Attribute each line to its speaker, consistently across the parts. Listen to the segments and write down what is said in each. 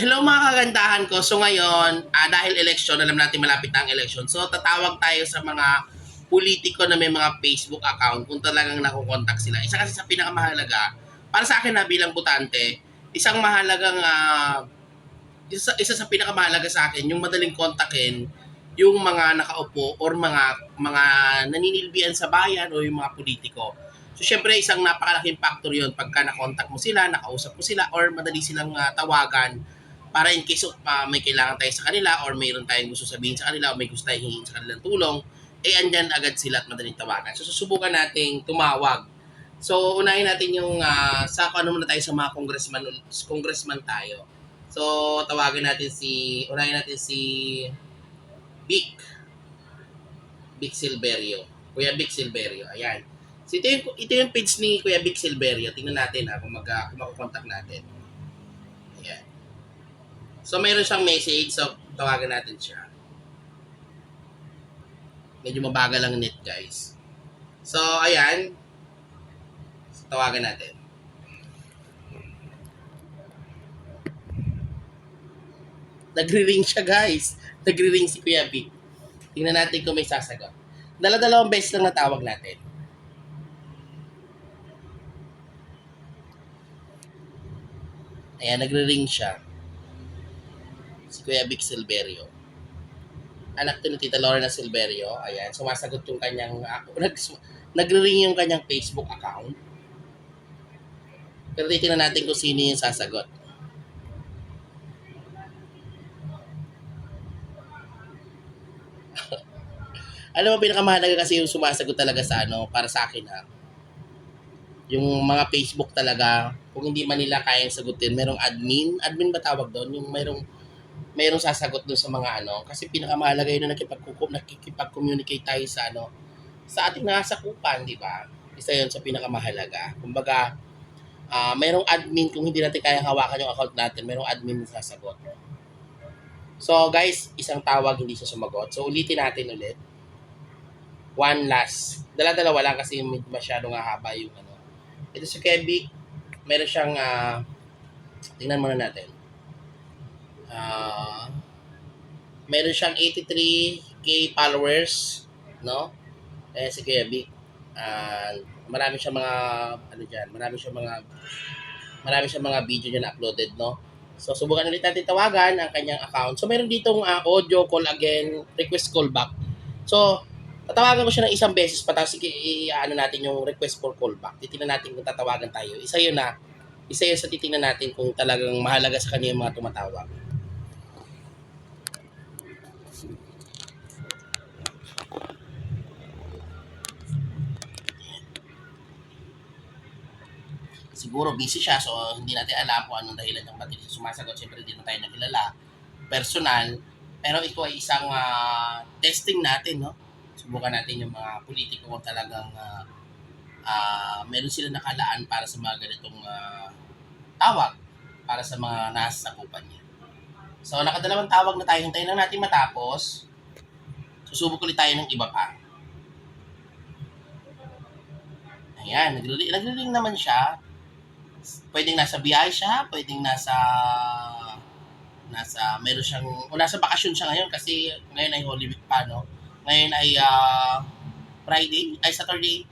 Speaker 1: Hello mga kagandahan ko. So ngayon, ah, dahil election, alam natin malapit na ang election. So tatawag tayo sa mga politiko na may mga Facebook account kung talagang nakukontak sila. Isa kasi sa pinakamahalaga, para sa akin na bilang butante, isang mahalagang, ah, isa, isa sa pinakamahalaga sa akin, yung madaling kontakin, yung mga nakaupo or mga mga naninilbihan sa bayan o yung mga politiko. So syempre isang napakalaking factor yun pagka nakontak mo sila, nakausap mo sila or madali silang ah, tawagan para in case of, ah, may kailangan tayo sa kanila or mayroon tayong gusto sabihin sa kanila o may gusto tayong hingin sa kanilang tulong, eh andyan agad sila at madaling tawagan. So susubukan nating tumawag. So unahin natin yung ah, sa ano muna tayo sa mga congressman congressman tayo. So tawagan natin si unahin natin si Vic. Vic Silverio. Kuya Vic Silverio. Ayan. So ito yung, ito yung page ni Kuya Vic Silverio. Tingnan natin ha kung, mag, kung makukontak natin. Ayan. So mayroon siyang message. So tawagan natin siya. Medyo mabagal ang net guys. So ayan. So, tawagan natin. Nagre-ring siya guys. Nagre-ring si Kuya Vic. Tingnan natin kung may sasagot. Dala-dalawang beses lang natawag natin. Ayan, nagre-ring siya. Si Kuya Vic Silverio. Anak to ni Tita Lorna Silverio. Ayan, sumasagot yung kanyang, uh, nag, nagre-ring yung kanyang Facebook account. Pero titignan natin kung sino yung sasagot. Alam mo, pinakamahalaga kasi yung sumasagot talaga sa ano, para sa akin ha. Yung mga Facebook talaga, kung hindi man nila kayang sagutin, merong admin, admin ba tawag doon? Yung merong, merong sasagot doon sa mga ano, kasi pinakamahalaga yun na nakipag- nakikipag-communicate tayo sa ano, sa ating nasakupan, di ba? Isa yun sa pinakamahalaga. Kumbaga, ah merong admin, kung hindi natin kayang hawakan yung account natin, merong admin na sasagot. So guys, isang tawag hindi siya sumagot. So ulitin natin ulit one last. Dala-dalawa lang kasi med- masyadong haba yung ano. Ito si Kevin, meron siyang, ah, tingnan muna natin. Ah, meron siyang 83k followers, no? Eh si Kevin, ah, marami siyang mga, ano dyan, marami siyang mga, marami siyang mga video niya na uploaded, no? So, subukan ulit natin tawagan ang kanyang account. So, meron ditong ah, audio call again, request call back. So, tatawagan ko siya ng isang beses pa tapos i- i- ano natin yung request for callback. Titingnan natin kung tatawagan tayo. Isa yun na, isa yun sa titingnan natin kung talagang mahalaga sa kanya yung mga tumatawag. Siguro busy siya so hindi natin alam kung anong dahilan ng ba't hindi sumasagot. Siyempre hindi na tayo nakilala. Personal. Pero ito ay isang ah, testing natin, no? subukan natin yung mga politiko kung talagang ah, ah, meron sila nakalaan para sa mga ganitong ah, tawag para sa mga nasa sakupan niya. So, nakadalawang tawag na tayo. Hintayin lang natin matapos. Susubok ulit tayo ng iba pa. Ayan, nagre-ring naman siya. Pwedeng nasa biyahe siya, pwedeng nasa nasa meron siyang o nasa bakasyon siya ngayon kasi ngayon ay Holy Week pa no. Ngayon ay ah, Friday, ay Saturday.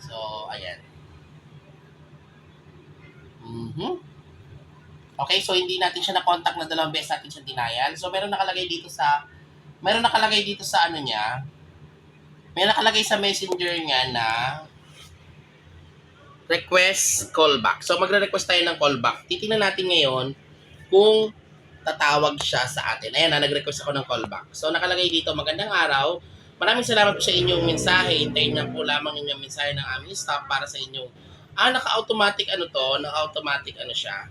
Speaker 1: So, ayan. Mhm. Okay, so hindi natin siya na-contact na dalawang beses natin siya denial. So, meron nakalagay dito sa meron nakalagay dito sa ano niya. May nakalagay sa messenger niya na request callback. So, magre-request tayo ng callback. Titingnan natin ngayon kung tatawag siya sa atin. Ayan na, nag-request ako ng callback. So, nakalagay dito, magandang araw. Maraming salamat po sa inyong mensahe. Hintayin niyo po lamang inyong mensahe ng aming staff para sa inyong Ah, naka-automatic ano to, naka-automatic ano siya.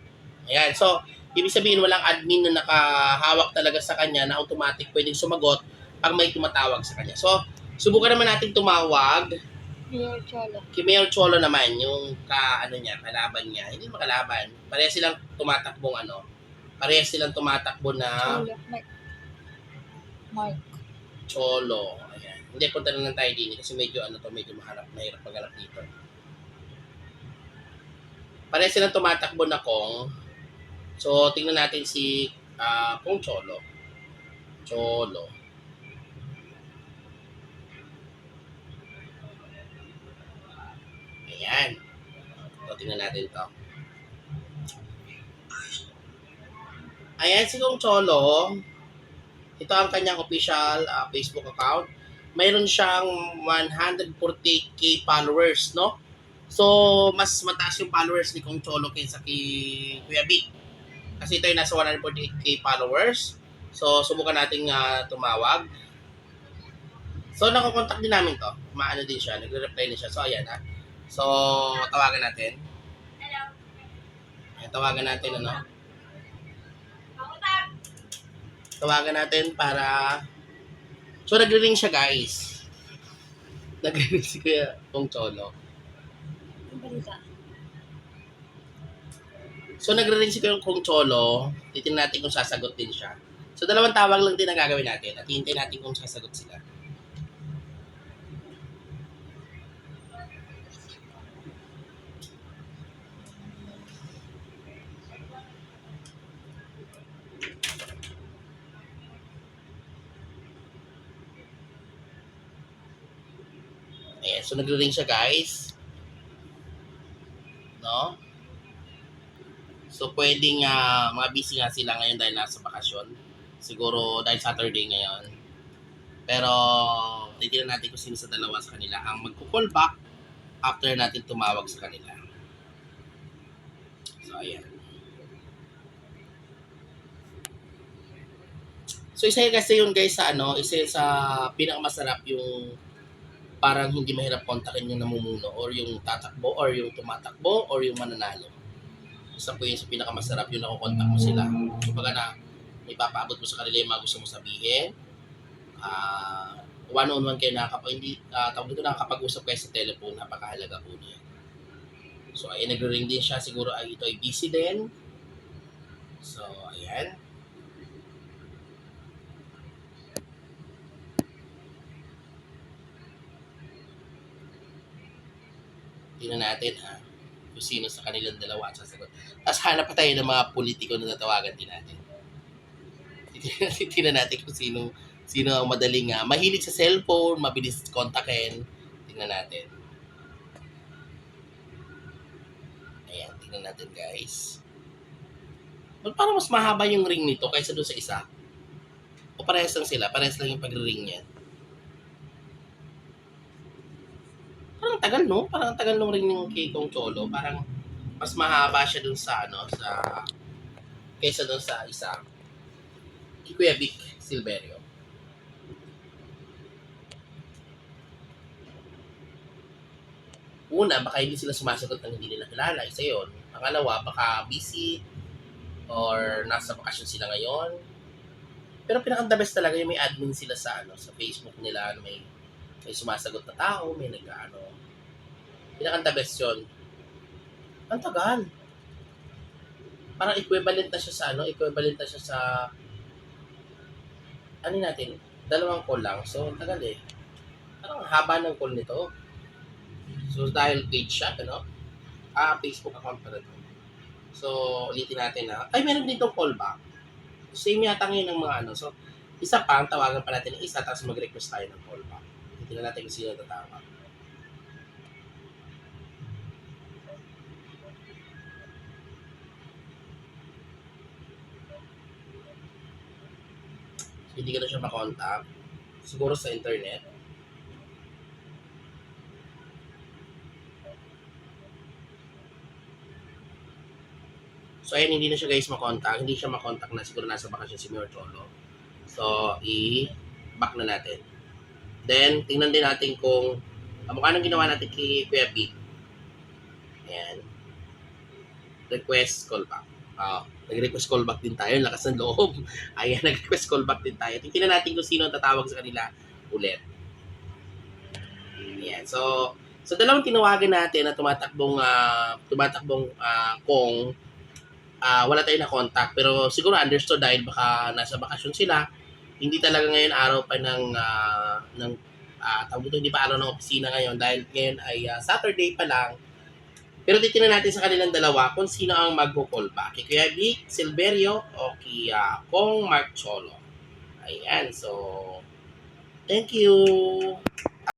Speaker 1: Ayan, so, ibig sabihin walang admin na nakahawak talaga sa kanya na automatic pwedeng sumagot pag may tumatawag sa kanya. So, subukan naman natin tumawag
Speaker 2: Mayor Cholo.
Speaker 1: kay Mayor Cholo naman, yung ka, ano niya, kalaban niya, hindi makalaban. Pareha silang tumatakbong ano, pareha silang tumatakbo na
Speaker 2: Cholo. Mike. Mark.
Speaker 1: Cholo. Ayan. Hindi, punta na lang tayo din kasi medyo ano to, medyo maharap, mahirap maghanap dito. Pareha silang tumatakbo na kong So, tingnan natin si ah Kung Cholo. Cholo. Ayan. So, tingnan natin to. Ayan si Kung Cholo. Ito ang kanyang official ah, Facebook account. Mayroon siyang 140k followers, no? So, mas mataas yung followers ni Kung Cholo kaysa kay Kuya Vic. Kasi ito ay nasa 148k followers. So, subukan nating ah, tumawag. So, nakokontak din namin to. Maano din siya. Nagre-reply din siya. So, ayan ha. So, tawagan natin. Ayan, tawagan natin ano. Tawagan natin para... So, nagre-ring siya guys. Nagre-ring si Kuya Kung Cholo. So, nagre-ring si Kuya Kung Cholo. Titignan natin kung sasagot din siya. So, dalawang tawag lang din ang gagawin natin. At hintayin natin kung sasagot sila. Ayan, so nagre-ring siya guys. No? So, pwedeng ah, mga busy nga sila ngayon dahil nasa bakasyon. Siguro dahil Saturday ngayon. Pero, titignan natin kung sino sa dalawa sa kanila ang magko-call back after natin tumawag sa kanila. So, ayan. So, isa yun kasi yun guys sa ano, isa sa pinakamasarap yung parang hindi mahirap kontakin yung namumuno or yung tatakbo or yung tumatakbo or yung mananalo isa po yun sa pinakamasarap yung nakukontak mo sila. Kumbaga na, ipapaabot mo sa kanila yung mga gusto mo sabihin. Ah, one-on-one kayo nakakap hindi, uh, tawag dito nakakapag-usap kayo sa telephone, napakahalaga po niya. So, ay nagre-ring din siya. Siguro ay ito ay busy din. So, ayan. Tingnan natin ha kung sino sa kanilang dalawa at sasagot. Tapos hanap pa tayo ng mga politiko na natawagan din natin. Tingnan natin kung sino sino ang madaling nga. mahilig sa cellphone, mabilis kontakin. Tingnan natin. Ayan, tingnan natin guys. Ba't parang mas mahaba yung ring nito kaysa doon sa isa? O parehas lang sila? Parehas lang yung pag-ring niya. Parang tagal, no? Parang tagal nung ring ng kay Kong Cholo. Parang mas mahaba siya dun sa, ano, sa... Kaysa dun sa isa. Kay Kuya Vic Silverio. Una, baka hindi sila sumasagot ng hindi nila kilala. Isa yun. Pangalawa, baka busy or nasa bakasyon sila ngayon. Pero pinaka-the best talaga yung may admin sila sa ano sa Facebook nila, may may sumasagot na tao, may nag-ano. Pinaka-the best yun. Ang tagal. Parang equivalent na siya sa ano, equivalent na siya sa ano natin, dalawang call lang. So, ang tagal eh. Parang ang haba ng call nito. So, dahil page siya, ano? Ah, Facebook account pala ito. So, ulitin natin na. Ay, meron dito callback. Same yata ngayon ng mga ano. So, isa pa, ang tawagan pa natin ng isa, tapos mag-request tayo ng callback. Tingnan natin kung sino tatawag. So, hindi ka na siya makontak. Siguro sa internet. So, ayun, hindi na siya guys makontak. Hindi siya makontak na siguro nasa bakasyon si Mayor Cholo. So, i-back na natin. Then, tingnan din natin kung uh, mukha nang ginawa natin kay Kuya Pete. Ayan. Request callback. Ah, nag-request callback din tayo. Lakas ng loob. Ayan, nag-request callback din tayo. Tingnan natin kung sino ang tatawag sa kanila ulit. Ayan. So, so dalawang tinawagan natin na tumatakbong ah, tumatakbong ah, kung ah, wala tayong na-contact. Pero siguro understood dahil baka nasa bakasyon sila. Hindi talaga ngayon araw pa ng, ah, ng ah, tawag dito, hindi pa araw ng opisina ngayon dahil ngayon ay ah, Saturday pa lang. Pero titingnan natin sa kanilang dalawa kung sino ang magko-call back. Kay Kuya Vic Silverio o kay ah, Kong Mark Cholo. Ayan, so thank you.